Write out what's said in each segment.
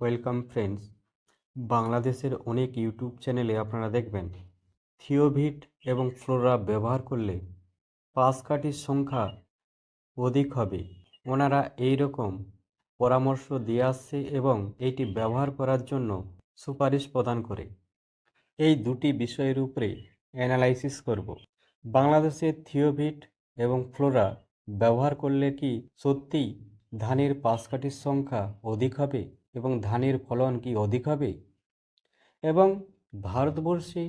Welcome friends. বাংলাদেশের অনেক YouTube চ্যানেলে আপনারা দেখবেন, থিওভিট এবং ফ্লোরা ব্যবহার করলে পাশ কাঠির সংখ্যা অধিক হবে। ওনারা এই রকম পরামর্শ দিয়ে আসছে এবং এটি ব্যবহার করার জন্য সুপারিশ প্রদান করে। এই দুটি বিষয়ের উপরে অ্যানালাইসিস করব। বাংলাদেশের থিওভিট এবং ফ্লোরা ব্যবহার করলে কি সত্যিই ধানের পাশকাঠির সংখ্যা অধিক হবে? এবং ধানের ফলন কি অধিক হবে? এবং ভারতবর্ষে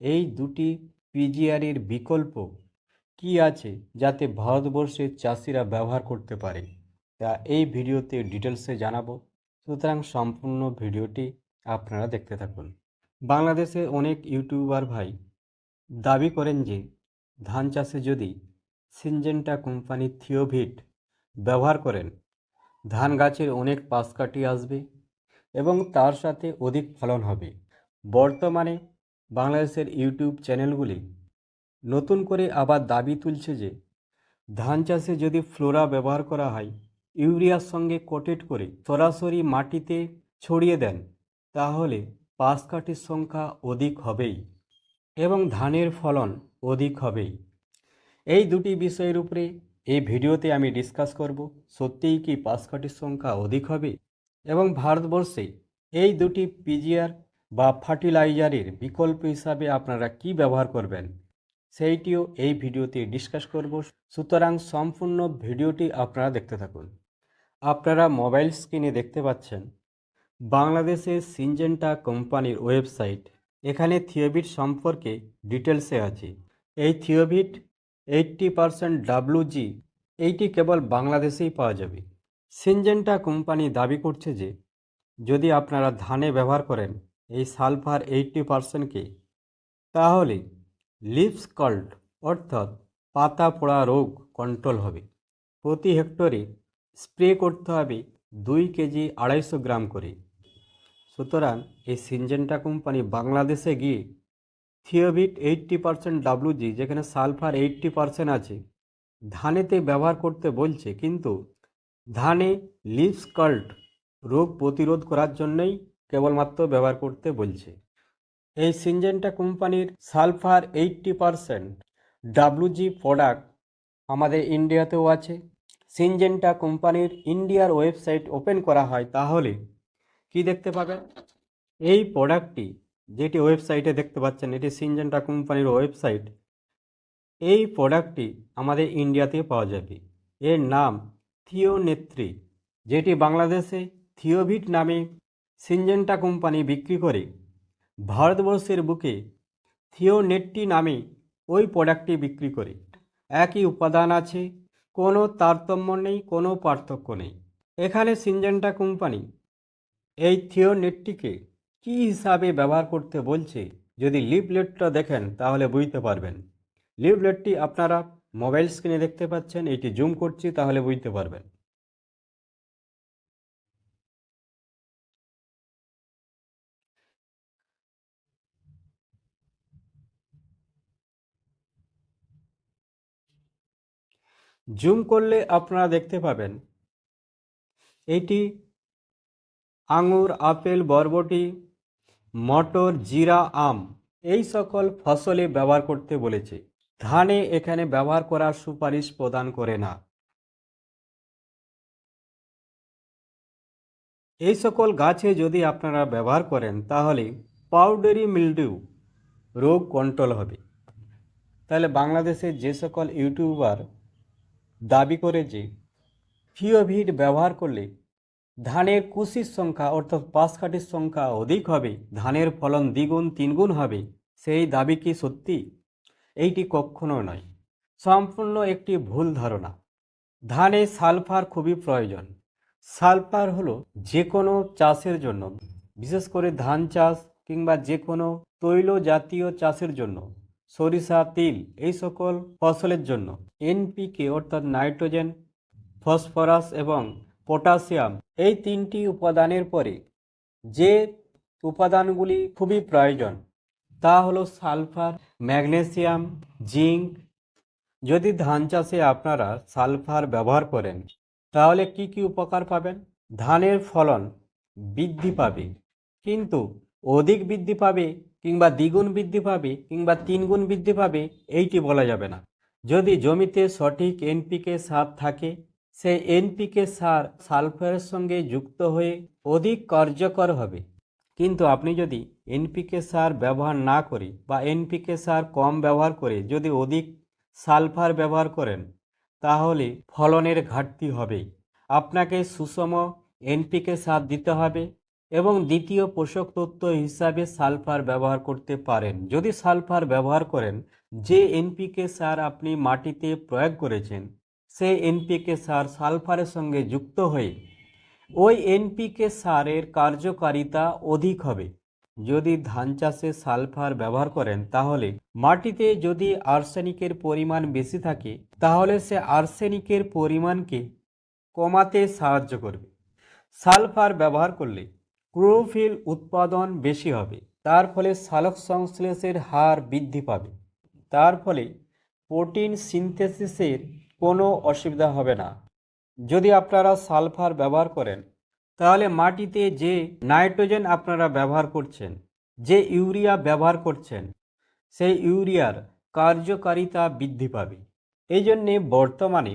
এই দুটি পিজিআরের বিকল্প কি আছে যাতে ভারতবর্ষের চাষিরা ব্যবহার করতে পারে? তা এই ভিডিওতে ডিটেলসে জানাব। সুতরাং সম্পূর্ণ ভিডিওটি আপনারা দেখতে থাকুন। বাংলাদেশে অনেক ইউটিউবার ভাই দাবি করেন যে, ধান চাষে যদি সিনজেন্টা কোম্পানির থিওভিট ব্যবহার করেন ধান গাছের অনেক পাশ আসবে এবং তার সাথে অধিক ফলন হবে। বর্তমানে বাংলাদেশের ইউটিউব চ্যানেলগুলি নতুন করে আবার দাবি তুলছে যে, ধান চাষে যদি ফ্লোরা ব্যবহার করা হয়, ইউরিয়ার সঙ্গে কোটেড করে সরাসরি মাটিতে ছড়িয়ে দেন, তাহলে পাশ কাঠির সংখ্যা অধিক হবেই এবং ধানের ফলন অধিক হবেই। এই দুটি বিষয়ের উপরে এই ভিডিওতে আমি ডিসকাস করব, সত্যিই কি পাশ কাঠির সংখ্যা অধিক হবে? এবং ভারতবর্ষে এই দুটি পিজিআর বা ফার্টিলাইজারের বিকল্প হিসাবে আপনারা কি ব্যবহার করবেন? সেইটিও এই ভিডিওতে ডিসকাস করব। সুতরাং সম্পূর্ণ ভিডিওটি আপনারা দেখতে থাকুন। আপনারা মোবাইল স্ক্রিনে দেখতে পাচ্ছেন, বাংলাদেশের সিনজেন্টা কোম্পানির ওয়েবসাইট এখানে থিওবিট সম্পর্কে ডিটেলসে আছে। এই থিওবিট এইট্টি পারসেন্ট ডাব্লুজি এইটি কেবল বাংলাদেশেই পাওয়া যাবে। সিনজেন্টা কোম্পানি দাবি করছে যে, যদি আপনারা ধানে ব্যবহার করেন এই সালফার এইট্টি পারসেন্টকে তাহলে লিপস কল্ট অর্থাৎ পাতা পোড়া রোগ কন্ট্রোল হবে। প্রতি হেক্টরে স্প্রে করতে হবে দুই কেজি আড়াইশো গ্রাম করে। সুতরাং এই সিনজেন্টা কোম্পানি বাংলাদেশে গিয়ে থিওভিট এইট্টি পারসেন্ট ডাব্লুজি যেখানে সালফার এইট্টি পারসেন্ট আছে, ধানেতে ব্যবহার করতে বলছে, কিন্তু ধানে লিপস কাল্ট রোগ প্রতিরোধ করার জন্যই কেবলমাত্র ব্যবহার করতে বলছে। এই সিনজেন্টা কোম্পানির sulphur eighty percent WG product আমাদের ইন্ডিয়াতেও আছে। সিনজেন্টা কোম্পানির ইন্ডিয়ার ওয়েবসাইট ওপেন করা হয়, তাহলে কি দেখতে পাবেন? এই প্রোডাক্টটি যেটি ওয়েবসাইটে দেখতে পাচ্ছেন, এটি সিনজেন্টা কোম্পানির ওয়েবসাইট। এই প্রোডাক্টটি আমাদের ইন্ডিয়াতে পাওয়া যাবে। এর নাম থিওনেত্রী, যেটি বাংলাদেশে থিওভিট নামে সিনজেন্টা কোম্পানি বিক্রি করে। ভারতবর্ষের বুকে থিওনেট্টি নামে ওই প্রোডাক্টটি বিক্রি করে। একই উপাদান আছে, কোনো তারতম্য নেই, কোনো পার্থক্য নেই। এখানে সিনজেন্টা কোম্পানি এই থিওনেটটিকে কী হিসাবে ব্যবহার করতে বলছে? যদি লিফলেটটা দেখেন, তাহলে বুঝতে পারবেন। লিফলেটটি আপনারা মোবাইল স্ক্রিনে দেখতে পাচ্ছেন, এটি জুম করছি, তাহলে বুঝতে পারবেন। জুম করলে আপনারা দেখতে পাবেন, এটি আঙুর, আপেল, বরবটি মটর, জিরা, আম এই সকল ফসলে ব্যবহার করতে বলেছে। ধানে এখানে ব্যবহার করার সুপারিশ প্রদান করে না। এই সকল গাছে যদি আপনারা ব্যবহার করেন, তাহলে পাউডারি মিলডিউ রোগ কন্ট্রোল হবে। তাহলে বাংলাদেশের যে সকল ইউটিউবার দাবি করে যে ফিওভিড ব্যবহার করলে ধানের কুশির সংখ্যা, অর্থাৎ পাশকাঠির সংখ্যা অধিক হবে, ধানের ফলন দ্বিগুণ তিনগুণ হবে, সেই দাবি কি সত্যি? এইটি কখনো নয়। সম্পূর্ণ একটি ভুল ধারণা। ধানে সালফার খুবই প্রয়োজন। সালফার হলো যে কোনো চাষের জন্য, বিশেষ করে ধান চাষ কিংবা যে কোনো তৈল জাতীয় চাষের জন্য, সরিষা, তিল এই সকল ফসলের জন্য। এনপিকে, অর্থাৎ নাইট্রোজেন, ফসফরাস এবং পটাশিয়াম, এই তিনটি উপাদানের পরে যে উপাদানগুলি খুবই প্রয়োজন তা হলো সালফার, ম্যাগনেসিয়াম, জিঙ্ক। যদি ধান চাষে আপনারা সালফার ব্যবহার করেন, তাহলে কি কি উপকার পাবেন? ধানের ফলন বৃদ্ধি পাবে, কিন্তু অধিক বৃদ্ধি পাবে কিংবা দ্বিগুণ বৃদ্ধি পাবে কিংবা তিনগুণ বৃদ্ধি পাবে, এইটি বলা যাবে না। যদি জমিতে সঠিক এনপিকে সার থাকে সেই এনপিকে সার সালফারের সঙ্গে যুক্ত হয়ে অধিক কার্যকর হবে। কিন্তু আপনি যদি এনপিকে সার ব্যবহার না করে বা এনপিকে সার কম ব্যবহার করে যদি অধিক সালফার ব্যবহার করেন, তাহলে ফলনের ঘাটতি হবে। আপনাকে সুষম এনপিকে সার দিতে হবে এবং দ্বিতীয় পোষক তত্ত্ব হিসাবে সালফার ব্যবহার করতে পারেন। যদি সালফার ব্যবহার করেন, যে এনপিকে সার আপনি মাটিতে প্রয়োগ করেছেন সেই এনপিকে সার সালফারের সঙ্গে যুক্ত হয়ে ওই এনপিকে সারের কার্যকারিতা অধিক হবে। যদি ধান চাষে সালফার ব্যবহার করেন, তাহলে মাটিতে যদি আর্সেনিকের পরিমাণ বেশি থাকে, তাহলে সে আর্সেনিকের পরিমাণকে কমাতে সাহায্য করবে। সালফার ব্যবহার করলে ক্লোরোফিল উৎপাদন বেশি হবে, তার ফলে সালোক সংশ্লেষের হার বৃদ্ধি পাবে। তার ফলে প্রোটিন সিনথেসিসের কোনো অসুবিধা হবে না। যদি আপনারা সালফার ব্যবহার করেন, তাহলে মাটিতে যে নাইট্রোজেন আপনারা ব্যবহার করছেন, যে ইউরিয়া ব্যবহার করছেন, সেই ইউরিয়ার কার্যকারিতা বৃদ্ধি পাবে। এই জন্যে বর্তমানে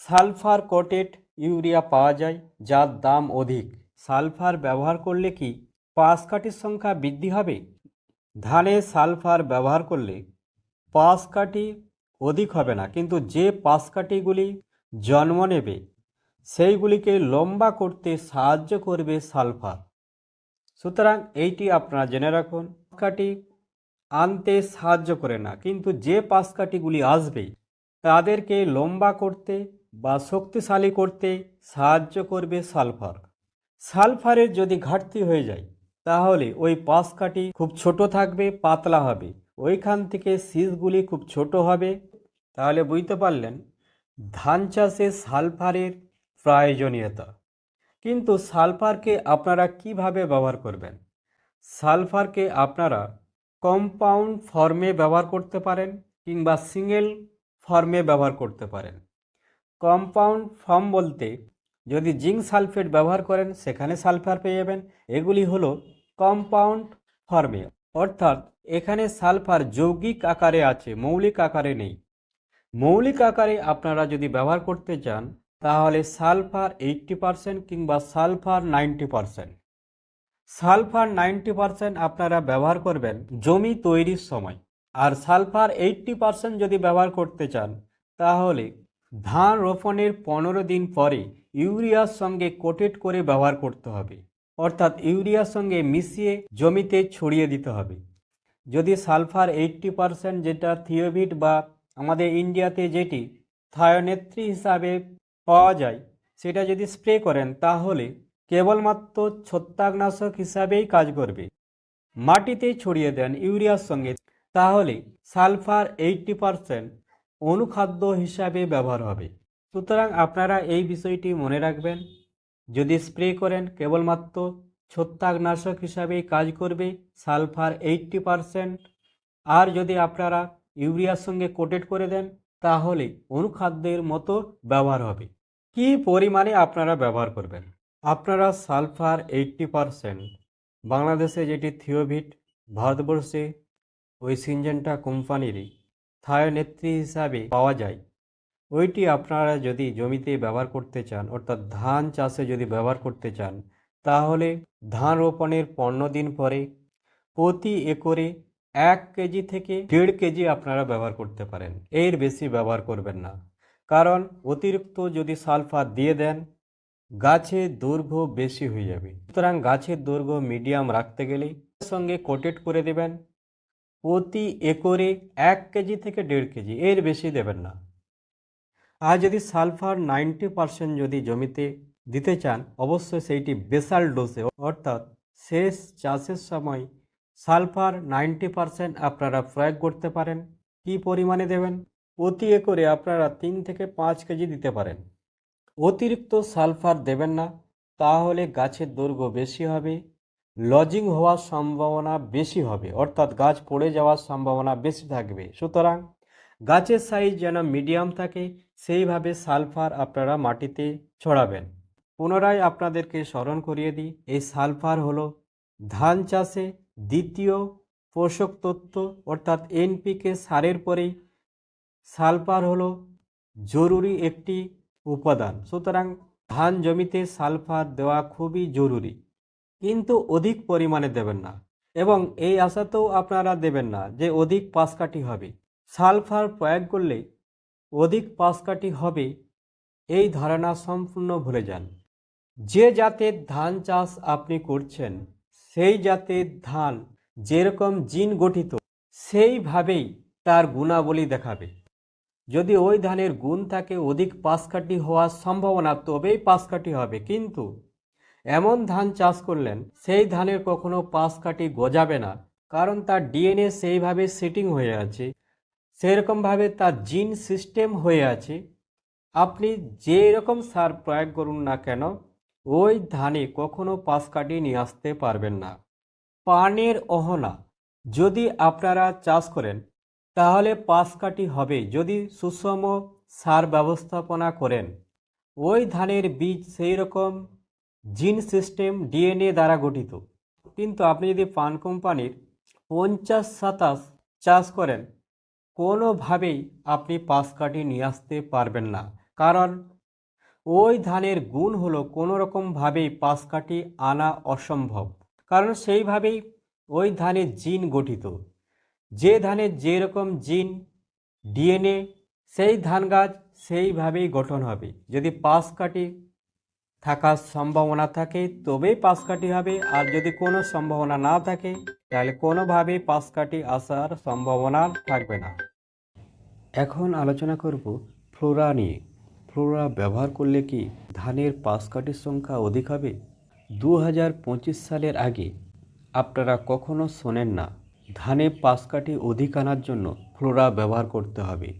সালফার কোটেড ইউরিয়া পাওয়া যায়, যার দাম অধিক। সালফার ব্যবহার করলে কি পাশ কাঠির সংখ্যা বৃদ্ধি হবে? ধানে সালফার ব্যবহার করলে পাশ কাঠি অধিক হবে না। কিন্তু যে পাশ কাঠিগুলি জন্ম নেবে, সেইগুলিকে লম্বা করতে সাহায্য করবে সালফার। সুতরাং এইটি আপনারা জেনে রাখুন কাঠি আনতে সাহায্য করে না, কিন্তু যে পাশ কাঠিগুলি আসবে, তাদেরকে লম্বা করতে বা শক্তিশালী করতে সাহায্য করবে সালফার। সালফারের যদি ঘাটতি হয়ে যায়, তাহলে ওই পাশ কাঠি খুব ছোট থাকবে, পাতলা হবে। ওইখান থেকে শীষগুলি খুব ছোট হবে। তাহলে বুঝতে পারলেন, ধান চাষে সালফারের প্রয়োজনীয়তা। কিন্তু সালফারকে আপনারা কীভাবে ব্যবহার করবেন? সালফারকে আপনারা কম্পাউন্ড ফর্মে ব্যবহার করতে পারেন কিংবা সিঙ্গেল ফর্মে ব্যবহার করতে পারেন। কম্পাউন্ড ফর্ম বলতে যদি জিঙ্ক সালফেট ব্যবহার করেন, সেখানে সালফার পেয়ে যাবেন। এগুলি হলো কম্পাউন্ড ফর্মে। অর্থাৎ এখানে সালফার যৌগিক আকারে আছে, মৌলিক আকারে নেই। মৌলিক আকারে আপনারা যদি ব্যবহার করতে চান, তাহলে সালফার এইটটি পারসেন্ট কিংবা sulphur ninety percent. Sulphur ninety percent আপনারা ব্যবহার করবেন জমি তৈরির সময়। আর সালফার এইট্টি পারসেন্ট যদি ব্যবহার করতে চান, তাহলে ধান রোপণের পনেরো দিন পরে ইউরিয়ার সঙ্গে কোটেড করে ব্যবহার করতে হবে। অর্থাৎ ইউরিয়ার সঙ্গে মিশিয়ে জমিতে ছড়িয়ে দিতে হবে। যদি সালফার এইটটি পারসেন্ট যেটা থিওভিট বা আমাদের ইন্ডিয়াতে যেটি থায়োনেত্রী হিসাবে পাওয়া যায়, সেটা যদি স্প্রে করেন, তাহলে কেবলমাত্র ছত্রাকনাশক হিসাবেই কাজ করবে। মাটিতে ছড়িয়ে দেন ইউরিয়ার সঙ্গে, তাহলে সালফার এইটটি পারসেন্ট অনুখাদ্য হিসাবে ব্যবহার হবে। সুতরাং আপনারা এই বিষয়টি মনে রাখবেন, যদি স্প্রে করেন, কেবলমাত্র ছত্রাকনাশক হিসাবেই কাজ করবে, সালফার এইটটি পারসেন্ট। আর যদি আপনারা ইউরিয়ার সঙ্গে কোটেড করে দেন, তাহলে অনুখাদ্যের মতো ব্যবহার হবে। কি পরিমাণে আপনারা ব্যবহার করবেন? আপনারা সালফার এইট্টি পারসেন্ট, বাংলাদেশে যেটি থিওভিট, ভারতবর্ষে ওই সিনজেন্টা কোম্পানিরই থায়োনেত্রী হিসাবে পাওয়া যায়। ওইটি আপনারা যদি জমিতে ব্যবহার করতে চান, অর্থাৎ ধান চাষে যদি ব্যবহার করতে চান, তাহলে ধান রোপণের পনেরো দিন পরে প্রতি একরে এক কেজি থেকে দেড় কেজি আপনারা ব্যবহার করতে পারেন। এর বেশি ব্যবহার করবেন না। কারণ অতিরিক্ত যদি সালফার দিয়ে দেন গাছের দৈর্ঘ্য বেশি হয়ে যাবে। সুতরাং গাছের দৈর্ঘ্য মিডিয়াম রাখতে গেলে সঙ্গে কোটেড করে দেবেন। প্রতি একরে এক কেজি থেকে দেড় কেজি, এর বেশি দেবেন না। আর যদি সালফার নাইনটি পার্সেন্ট যদি জমিতে দিতে চান, অবশ্যই সেইটি বেসাল ডোসে অর্থাৎ শেষ চাষের সময় সালফার নাইনটি পার্সেন্ট আপনারা প্রয়োগ করতে পারেন। কি পরিমাণে দেবেন? প্রতি একরে আপনারা তিন থেকে পাঁচ কেজি দিতে পারেন। অতিরিক্ত সালফার দেবেন না, তাহলে গাছের দৈর্ঘ্য বেশি হবে, লজিং হওয়ার সম্ভাবনা বেশি হবে, অর্থাৎ গাছ পড়ে যাওয়ার সম্ভাবনা বেশি থাকবে। সুতরাং গাছের সাইজ যেন মিডিয়াম থাকে, সেইভাবে সালফার আপনারা মাটিতে ছড়াবেন। পুনরায় আপনাদেরকে স্মরণ করিয়ে দিই, এই সালফার হলো ধান চাষে দ্বিতীয় পোষক তত্ত্ব অর্থাৎ এনপিকে সারের পরেই সালফার হলো জরুরি একটি উপাদান। সুতরাং ধান জমিতে সালফার দেওয়া খুবই জরুরি। কিন্তু অধিক পরিমাণে দেবেন না। এবং এই আশাতেও আপনারা দেবেন না যে অধিক পাশকাঠি হবে। সালফার প্রয়োগ করলে অধিক পাশকাঠি হবে এই ধারণা সম্পূর্ণ ভুলে যান। যে জাতের ধান চাষ আপনি করছেন সেই জাতের ধান যেরকম জিন গঠিত, সেইভাবেই তার গুণাবলী দেখাবে। যদি ওই ধানের গুণ থাকে অধিক পাশকাঠি হওয়ার সম্ভাবনা, তবেই পাশকাঠি হবে। কিন্তু এমন ধান চাষ করলেন, সেই ধানের কখনো পাশকাঠি গজাবে না, কারণ তার ডিএনএ সেইভাবে সেটিং হয়ে আছে, সেরকমভাবে তার জিন সিস্টেম হয়ে আছে। আপনি যে রকম সার প্রয়োগ করুন না কেন ওই ধানে কখনো পাশ কাটিয়ে নিয়ে আসতে পারবেন না। পানের অহনা, যদি আপনারা চাষ করেন, তাহলে পাশ কাটি হবে যদি সুষম সার ব্যবস্থাপনা করেন। ওই ধানের বীজ সেই রকম জিন সিস্টেম ডিএনএ দ্বারা গঠিত। কিন্তু আপনি যদি পান কোম্পানির পঞ্চাশ সাতাশ চাষ করেন, কোনোভাবেই আপনি পাশ কাটিয়ে নিয়ে আসতে পারবেন না। কারণ ওই ধানের গুণ হলো কোনো রকমভাবেই পাশ কাটি আনা অসম্ভব। কারণ সেইভাবেই ওই ধানের জিন গঠিত। যে ধানের যেরকম জিন, ডিএনএ, সেই ধান গাছ সেইভাবেই গঠন হবে। যদি পাশ কাটি থাকার সম্ভাবনা থাকে, তবেই পাশ কাটি হবে। আর যদি কোনো সম্ভাবনা না থাকে, তাহলে কোনোভাবেই পাশ কাটি আসার সম্ভাবনা থাকবে না। এখন আলোচনা করব ফ্লোরা নিয়ে। ফ্লোরা ব্যবহার করলে কি ধানের পাশ কাটির সংখ্যা অধিক হবে? দু হাজার পঁচিশ সালের আগে আপনারা কখনো শোনেন না, ধানে পাশ কাঠি অধিক আনার জন্য ফ্লোরা ব্যবহার করতে হবে।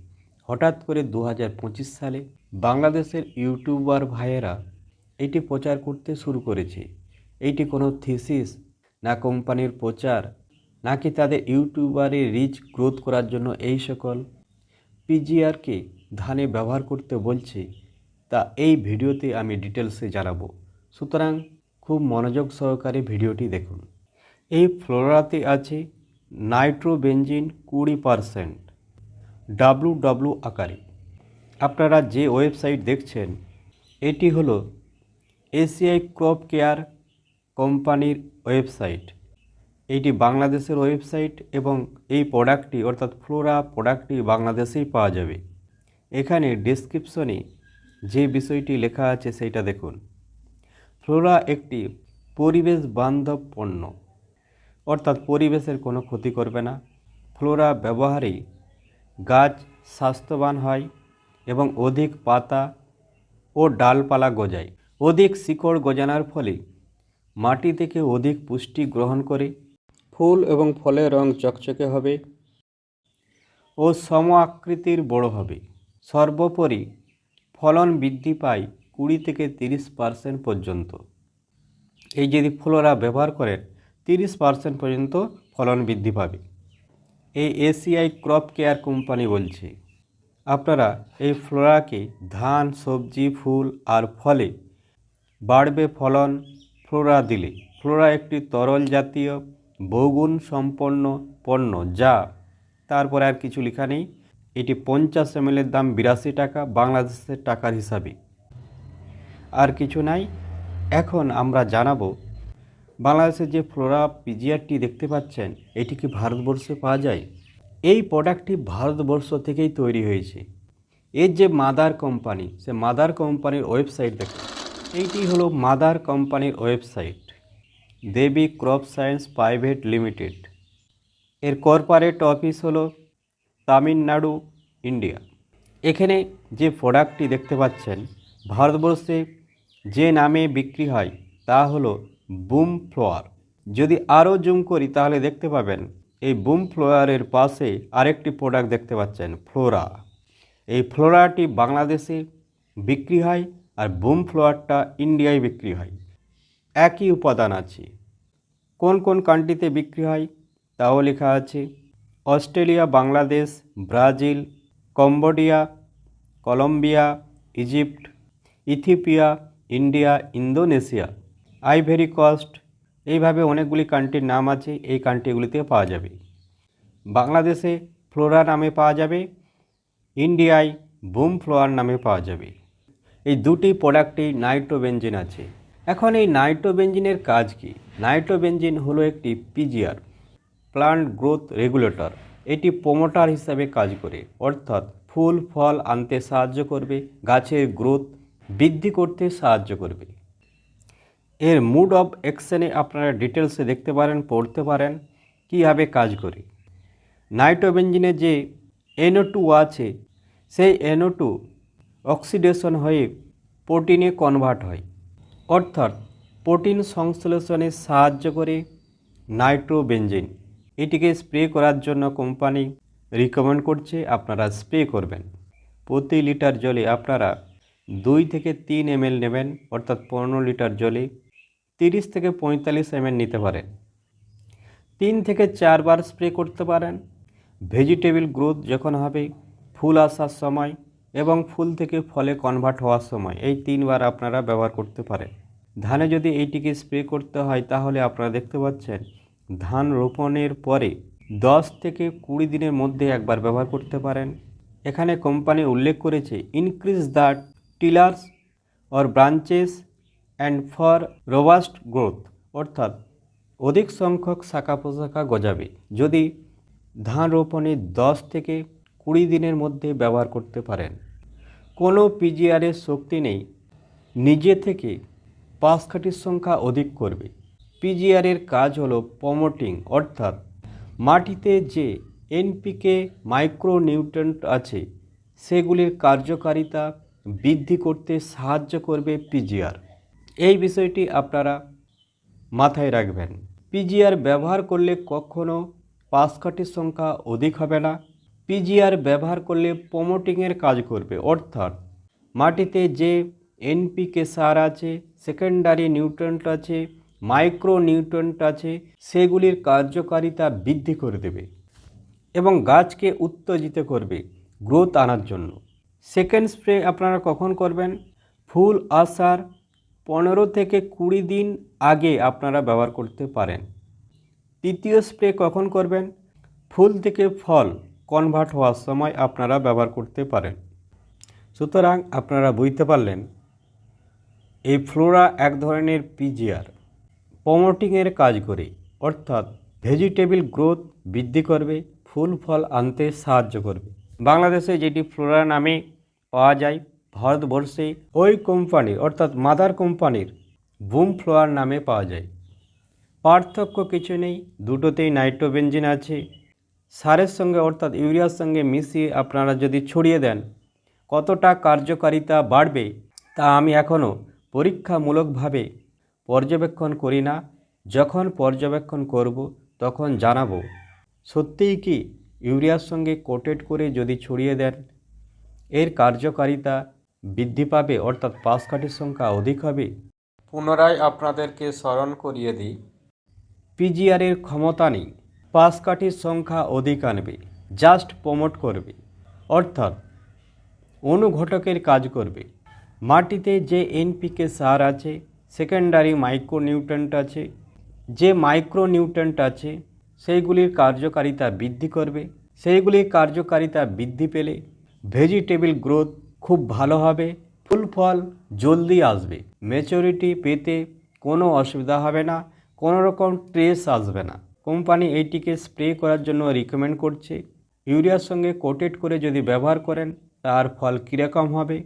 হঠাৎ করে দু হাজার পঁচিশ সালে বাংলাদেশের ইউটিউবার ভাইয়েরা এটি প্রচার করতে শুরু করেছে। এইটি কোনো থিসিস না কোম্পানির প্রচার, নাকি তাদের ইউটিউবারের রিচ গ্রোথ করার জন্য এই সকল? পিজিআরকে ধানে ব্যবহার করতে বলছে, তা এই ভিডিওতে আমি ডিটেলসে জানাব। সুতরাং খুব মনোযোগ সহকারে ভিডিওটি দেখুন। এই ফ্লোরাতে আছে নাইট্রোবেঞ্জিন কুড়ি পারসেন্ট ডাব্লু ডাব্লু আকারে। আপনারা যে ওয়েবসাইট দেখছেন, এটি হলো এসিআই ক্রপ কেয়ার কোম্পানির ওয়েবসাইট। এইটি বাংলাদেশের ওয়েবসাইট এবং এই প্রোডাক্টটি, অর্থাৎ ফ্লোরা প্রোডাক্টটি বাংলাদেশেই পাওয়া যাবে। এখানে ডেসক্রিপশনে যে বিষয়টি লেখা আছে সেইটা দেখুন। ফ্লোরা একটি পরিবেশ বান্ধব পণ্য। অর্থাৎ পরিবেশের কোনো ক্ষতি করবে না। ফ্লোরা ব্যবহারে গাছ স্বাস্থ্যবান হয় এবং অধিক পাতা ও ডালপালা গজায়। অধিক শিকড় গজানোর ফলে মাটি থেকে অধিক পুষ্টি গ্রহণ করে। ফুল এবং ফলের রং চকচকে হবে ও সম আকৃতির বড় হবে। সর্বোপরি ফলন বৃদ্ধি পায় কুড়ি থেকে তিরিশ পার্সেন্ট পর্যন্ত। এই যদি ফ্লোরা ব্যবহার করেন তিরিশ পার্সেন্ট পর্যন্ত ফলন বৃদ্ধি পাবে। এই এসিআই ক্রপ কেয়ার কোম্পানি বলছে, আপনারা এই ফ্লোরাকে ধান, সবজি, ফুল আর ফলে বাড়বে ফলন ফ্লোরা দিলে। ফ্লোরা একটি তরল জাতীয়, বহুগুণ সম্পন্ন পণ্য যা তারপরে আর কিছু লেখা নেই। এটি পঞ্চাশ এমএলের দাম বিরাশি টাকা বাংলাদেশের টাকার হিসাবে। আর কিছু নাই, এখন আমরা জানাব, বাংলাদেশের যে ফ্লোরা পিজিআরটি দেখতে পাচ্ছেন, এটি কি ভারতবর্ষে পাওয়া যায়? এই প্রোডাক্টটি ভারতবর্ষ থেকেই তৈরি হয়েছে। এর যে মাদার কোম্পানি, সে মাদার কোম্পানির ওয়েবসাইট দেখুন। এইটি হলো মাদার কোম্পানির website, Devi crop science private limited. এর কর্পোরেট অফিস হলো তামিলনাড়ু, ইন্ডিয়া। এখানে যে প্রোডাক্টটি দেখতে পাচ্ছেন, ভারতবর্ষে যে নামে বিক্রি হয়, তা হলো বুম ফ্লোয়ার। যদি আরও জুম করি, তাহলে দেখতে পাবেন, এই বুম ফ্লোয়ারের পাশে আরেকটি প্রোডাক্ট দেখতে পাচ্ছেন, ফ্লোরা। এই ফ্লোরাটি বাংলাদেশে বিক্রি হয় আর বুম ফ্লোয়ারটা ইন্ডিয়ায় বিক্রি হয়। একই উপাদান আছে। কোন কোন কান্ট্রিতে বিক্রি হয়, তাও লেখা আছে Australia, Bangladesh, Brazil, Cambodia, Colombia, Egypt, Ethiopia, India, Indonesia, Ivory Coast, এইভাবে অনেকগুলি কান্ট্রির নাম আছে, এই কান্ট্রিগুলিতে পাওয়া যাবে। বাংলাদেশে ফ্লোরা নামে পাওয়া যাবে, ইন্ডিয়ায় বুম ফ্লোয়ার নামে পাওয়া যাবে। এই দুটি প্রোডাক্টেই নাইট্রোবেঞ্জিন আছে। এখন এই নাইট্রোবেঞ্জিনের কাজ কি? নাইট্রোবেঞ্জিন হলো একটি পিজিআর প্লান্ট গ্রোথ রেগুলেটর এটি প্রোমোটার হিসাবে কাজ করে। অর্থাৎ ফুল, ফল আনতে সাহায্য করবে, গাছের গ্রোথ বৃদ্ধি করতে সাহায্য করবে। এর মুড অফ অ্যাকশানে আপনারা ডিটেলসে দেখতে পারেন, পড়তে পারেন, কীভাবে কাজ করে। নাইট্রোবেঞ্জিনে যে এনও টু আছে, সেই এনও টু অক্সিডেশন হয়ে প্রোটিনে কনভার্ট হয়। অর্থাৎ প্রোটিন সংশ্লেষণে সাহায্য করে নাইট্রোবেঞ্জিন এটিকে স্প্রে করার জন্য কোম্পানি রিকমেন্ড করছে আপনারা স্প্রে করবেন। প্রতি লিটার জলে আপনারা দুই থেকে তিন এমএল নেবেন, অর্থাৎ পনেরো লিটার জলে তিরিশ থেকে পঁয়তাল্লিশ এমএল নিতে পারেন। তিন থেকে চারবার স্প্রে করতে পারেন। ভেজিটেবল গ্রোথ যখন হবে, ফুল আসার সময় এবং ফুল থেকে ফলে কনভার্ট হওয়ার সময় এই তিনবার আপনারা ব্যবহার করতে পারেন। ধানে যদি এইটিকে স্প্রে করতে হয়, তাহলে আপনারা দেখতে পাচ্ছেন ধান রোপণের পরে দশ থেকে কুড়ি দিনের মধ্যে একবার ব্যবহার করতে পারেন। এখানে কোম্পানি উল্লেখ করেছে increase the tillers or branches and for robust growth অর্থাৎ অধিক সংখ্যক শাখা পোশাখা গজাবে। যদি ধান রোপণে দশ থেকে কুড়ি দিনের মধ্যে ব্যবহার করতে পারেন। কোনো পিজিআরের শক্তি নেই, নিজে থেকে পাশকাঠির সংখ্যা অধিক করবে। পিজিআরের কাজ হলো প্রমোটিং অর্থাৎ মাটিতে যে এনপিকে মাইক্রোনিউট্রেন্ট আছে, সেগুলির কার্যকারিতা বৃদ্ধি করতে সাহায্য করবে পিজিআর এই বিষয়টি আপনারা মাথায় রাখবেন। পিজিআর ব্যবহার করলে কখনো পাশকাঠির সংখ্যা অধিক হবে না। পিজিআর ব্যবহার করলে প্রমোটিংয়ের কাজ করবে, অর্থাৎ মাটিতে যে এনপিকে সার আছে সেকেন্ডারি নিউট্রেন্ট আছে মাইক্রো নিউট্রেন্ট আছে, সেগুলির কার্যকারিতা বৃদ্ধি করে দেবে এবং গাছকে উত্তেজিত করবে গ্রোথ আনার জন্য। সেকেন্ড স্প্রে আপনারা কখন করবেন? ফুল আসার পনেরো থেকে কুড়ি দিন আগে আপনারা ব্যবহার করতে পারেন। তৃতীয় স্প্রে কখন করবেন? ফুল থেকে ফল কনভার্ট হওয়ার সময় আপনারা ব্যবহার করতে পারেন। সুতরাং আপনারা বুঝতে পারলেন, এই ফ্লোরা এক ধরনের পিজিআর। প্রমোটিংয়ের কাজ করে। অর্থাৎ ভেজিটেবল গ্রোথ বৃদ্ধি করবে, ফুল ফল আনতে সাহায্য করবে। বাংলাদেশে যেটি ফ্লোরা নামে পাওয়া যায়, ভারতবর্ষে ওই কোম্পানির, অর্থাৎ মাদার কোম্পানির বুম ফ্লোয়ার নামে পাওয়া যায়। পার্থক্য কিছু নেই, দুটোতেই নাইট্রোবেঞ্জিন আছে। সারের সঙ্গে, অর্থাৎ ইউরিয়ার সঙ্গে মিশিয়ে আপনারা যদি ছড়িয়ে দেন, কতটা কার্যকারিতা বাড়বে তা আমি এখনও পরীক্ষামূলকভাবে পর্যবেক্ষণ করি না যখন পর্যবেক্ষণ করব তখন জানাব সত্যিই কি ইউরিয়ার সঙ্গে কোটেড করে যদি ছড়িয়ে দেন এর কার্যকারিতা বৃদ্ধি পাবে অর্থাৎ পাশকাঠির সংখ্যা অধিক হবে? পুনরায় আপনাদেরকে স্মরণ করিয়ে দিই পিজিআরের ক্ষমতা নেই পাশকাঠির সংখ্যা অধিক আনবে জাস্ট প্রমোট করবে অর্থাৎ অনুঘটকের কাজ করবে। মাটিতে যে এনপিকে সার আছে সেকেন্ডারি মাইক্রোনিউট্রেন্ট আছে। যে মাইক্রোনিউট্রেন্ট আছে, সেইগুলির কার্যকারিতা বৃদ্ধি করবে। সেইগুলির কার্যকারিতা বৃদ্ধি পেলে ভেজিটেবল গ্রোথ খুব ভালো হবে, ফুল ফল জলদি আসবে। ম্যাচুরিটি পেতে কোনো অসুবিধা হবে না, কোনো রকম ট্রেস আসবে না। কোম্পানি এইটিকে স্প্রে করার জন্য রিকমেন্ড করছে। ইউরিয়ার সঙ্গে কোটেড করে যদি ব্যবহার করেন, তার ফল কীরকম হবে,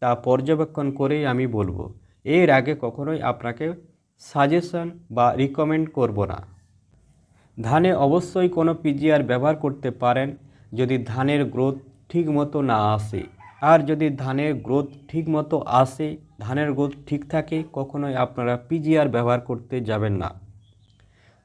তা পর্যবেক্ষণ করেই আমি বলব। এর আগে কখনোই আপনাকে সাজেশন বা রিকমেন্ড করব না। ধানে অবশ্যই কোনো পিজিআর ব্যবহার করতে পারেন যদি ধানের গ্রোথ ঠিক মতো না আসে। আর যদি ধানের গ্রোথ ঠিক মতো আসে, ধানের গ্রোথ ঠিক থাকে, কখনোই আপনারা পিজিআর ব্যবহার করতে যাবেন না।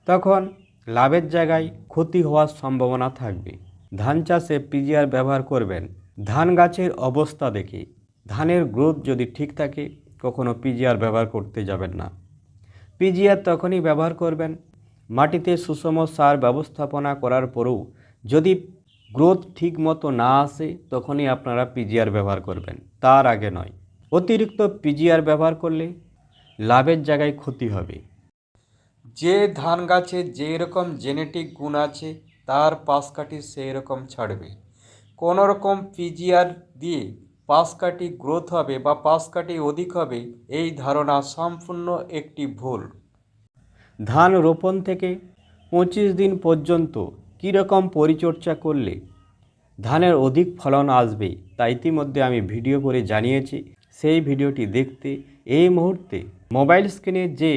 তখন লাভের জায়গায় ক্ষতি হওয়ার সম্ভাবনা থাকবে। ধান চাষে পিজিআর ব্যবহার করবেন। ধান গাছের অবস্থা দেখে। ধানের গ্রোথ যদি ঠিক থাকে কখনো পিজিআর ব্যবহার করতে যাবেন না। পিজিআর তখনই ব্যবহার করবেন। মাটিতে সুষম সার ব্যবস্থাপনা করার পরেও যদি গ্রোথ ঠিক মতো না আসে, তখনই আপনারা পিজিআর ব্যবহার করবেন। তার আগে নয়, অতিরিক্ত পিজিআর ব্যবহার করলে লাভের জায়গায় ক্ষতি হবে। যে ধান গাছে যে রকম জেনেটিক গুণ আছে, তার পাশ কাঠি সেই রকম ছাড়বে। কোনো রকম পিজিআর দিয়ে পাশ কাঠি গ্রোথ হবে বা পাশ কাঠি অধিক হবে, এই ধারণা সম্পূর্ণ একটি ভুল। ধান রোপণ থেকে পঁচিশ দিন পর্যন্ত কীরকম পরিচর্যা করলে ধানের অধিক ফলন আসবে তা ইতিমধ্যে আমি ভিডিও করে জানিয়েছি। সেই ভিডিওটি দেখতে এই মুহূর্তে মোবাইল স্ক্রিনে যে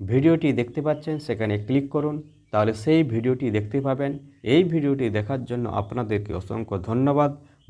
ভিডিওটি দেখতে পাচ্ছেন সেখানে ক্লিক করুন, তাহলে সেই ভিডিওটি দেখতে পাবেন। এই ভিডিওটি দেখার জন্য আপনাদেরকে অসংখ্য ধন্যবাদ।